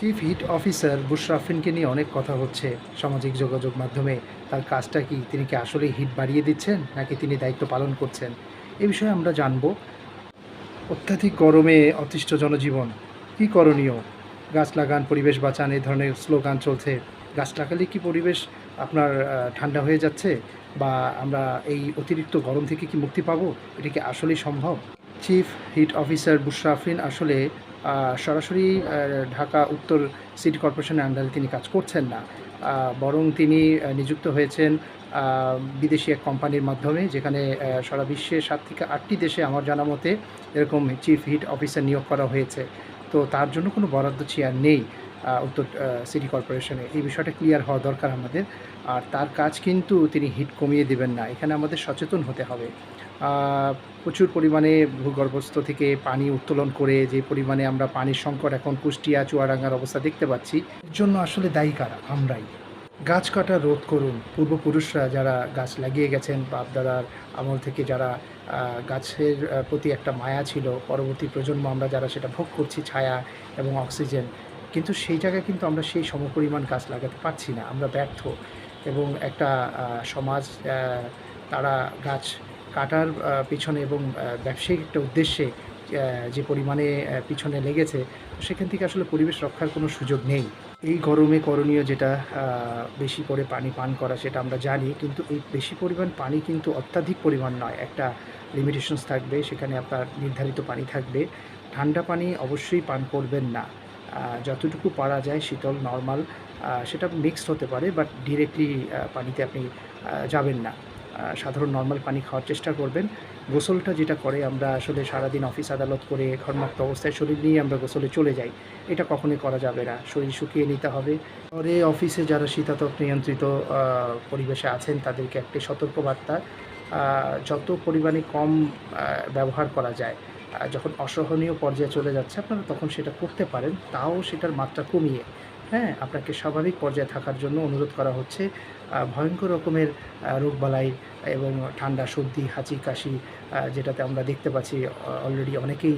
Chief heat officer বুশরাফিনকে নিয়ে অনেক কথা হচ্ছে সামাজিক যোগাযোগ মাধ্যমে। তার কাজটা কি তিনি কি আসলেই হিট বাড়িয়ে দিচ্ছেন, নাকি তিনি দায়িত্ব পালন করছেন? এ বিষয়ে আমরা জানব। অত্যাধিক গরমে অতিষ্ঠ জনজীবন, কী করণীয়? গাছ লাগান, পরিবেশ বাঁচান এই ধরনের স্লোগান চলছে। গাছ লাগালে কি পরিবেশ আপনার ঠান্ডা হয়ে যাচ্ছে? বা আমরা এই অতিরিক্ত গরম থেকে কি মুক্তি পাবো? এটা কি আসলেই সম্ভব? চিফ হিট অফিসার বুশরাফিন আসলে সরাসরি ঢাকা উত্তর সিটি কর্পোরেশনের আন্ডারে তিনি কাজ করছেন না। বরং তিনি নিযুক্ত হয়েছেন বিদেশি এক কোম্পানির মাধ্যমে, যেখানে সারা বিশ্বের সাত থেকে আটটি দেশে আমার জানা মতে এরকম চিফ হিট অফিসার নিয়োগ করা হয়েছে। তো তার জন্য কোনো বরাদ্দ চেয়ার নেই উত্তর সিটি কর্পোরেশনে। এই বিষয়টা ক্লিয়ার হওয়া দরকার আমাদের। আর তার কাজ কিন্তু তিনি হিট কমিয়ে দেবেন না। এখানে আমাদের সচেতন হতে হবে। প্রচুর পরিমাণে ভূগর্ভস্থ থেকে পানি উত্তোলন করে যে পরিমাণে আমরা পানির সংকট এখন কুষ্টিয়া, চুয়াডাঙ্গার অবস্থা দেখতে পাচ্ছি, এর জন্য আসলে দায়ী কারা? আমরাই। গাছ কাটা রোধ করুন। পূর্বপুরুষরা যারা গাছ লাগিয়ে গেছেন বাপ দাদার আমল থেকে যারা গাছের প্রতি একটা মায়া ছিল, পরবর্তী প্রজন্ম আমরা যারা সেটা ভোগ করছি, ছায়া এবং অক্সিজেন, কিন্তু সেই জায়গায় কিন্তু আমরা সেই সমপরিমাণ গাছ লাগাতে পারছি না। আমরা ব্যর্থ এবং একটা সমাজ তারা গাছ কাটার পিছনে এবং ব্যবসায়িক একটা উদ্দেশ্যে যে পরিমাণে পিছনে লেগেছে সেখান থেকে আসলে পরিবেশ রক্ষার কোনো সুযোগ নেই। এই গরমে করণীয় যেটা বেশি করে পানি পান করা সেটা আমরা জানি, কিন্তু এই বেশি পরিমাণ পানি কিন্তু অত্যাধিক পরিমাণ নয়। একটা লিমিটেশনস থাকবে, সেখানে আপনার নির্ধারিত পানি থাকবে। ঠান্ডা পানি অবশ্যই পান করবেন না। যতটুকু পারা যায় শীতল নর্মাল সেটা মিক্সড হতে পারে বাট ডিরেক্টলি পানিতে আপনি যাবেন না। সাধারণ নর্মাল পানি খাওয়ার চেষ্টা করবেন। গোসলটা যেটা করে আমরা আসলে সারাদিন অফিস আদালত করে ঘরমাক্ত অবস্থায় শরীর নিয়ে আমরা গোসলে চলে যাই, এটা কখনোই করা যাবে না। শরীর শুকিয়ে নিতে হবে। পরে অফিসে যারা শীতাতপ নিয়ন্ত্রিত পরিবেশে আছেন, তাদেরকে একটি সতর্কবার্তা। যত পরিমাণে কম ব্যবহার করা যায় যখন অসহনীয় পর্যায়ে চলে যাচ্ছে আপনারা তখন সেটা করতে পারেন, তাও সেটার মাত্রা কমিয়ে। হ্যাঁ আপনাকে স্বাভাবিক পর্যায়ে থাকার জন্য অনুরোধ করা হচ্ছে ভয়ঙ্কর রকমের রোগবালাই এবং ঠান্ডা, সর্দি, হাঁচি, কাশি যেটাতে আমরা দেখতে পাচ্ছি অলরেডি অনেকেই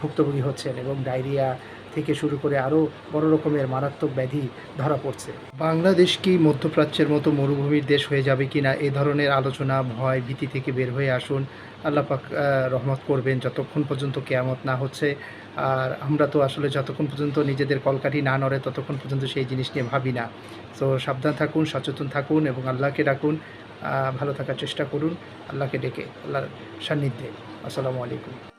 ভুক্তভোগী হচ্ছেন এবং ডায়রিয়া থেকে শুরু করে আরও বড় রকমের মারাত্মক ব্যাধি ধরা পড়ছে। বাংলাদেশ কি মধ্যপ্রাচ্যের মতো মরুভূমির দেশ হয়ে যাবে কি না এ ধরনের আলোচনা, ভয়, ভীতি থেকে বের হয়ে আসুন। আল্লাহ পাক রহমত করবেন যতক্ষণ পর্যন্ত কেয়ামত না হচ্ছে। আর আমরা তো আসলে যতক্ষণ পর্যন্ত নিজেদের কলকাঠি না নড়ে ততক্ষণ পর্যন্ত সেই জিনিস নিয়ে ভাবি না। তো সাবধান থাকুন, সচেতন থাকুন এবং আল্লাহকে ডাকুন। ভালো থাকার চেষ্টা করুন। আল্লাহকে ডেকে, আল্লাহর সান্নিধ্যে। আসসালামু আলাইকুম।